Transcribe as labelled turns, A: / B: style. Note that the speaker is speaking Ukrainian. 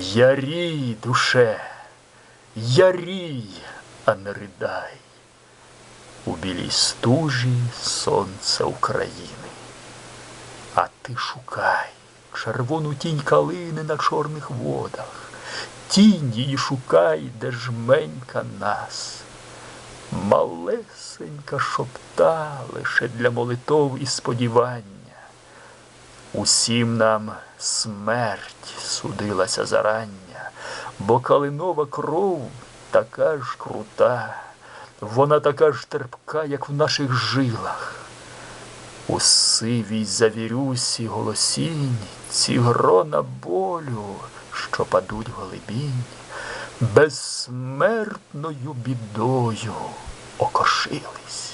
A: Ярій, душе, ярій, а не ридай. У білій стужі сонце України. А ти шукай червону тінь калини на чорних водах. Тінь її шукай, де жменька нас. Малесенька шопта лише для молитов і сподівання. Усім нам смерть судилася зарання, бо калинова кров така ж крута, вона така ж терпка, як в наших жилах. У сивій завірюсі голосінь ці грона болю, що падуть голибінь, безсмертною бідою окошились.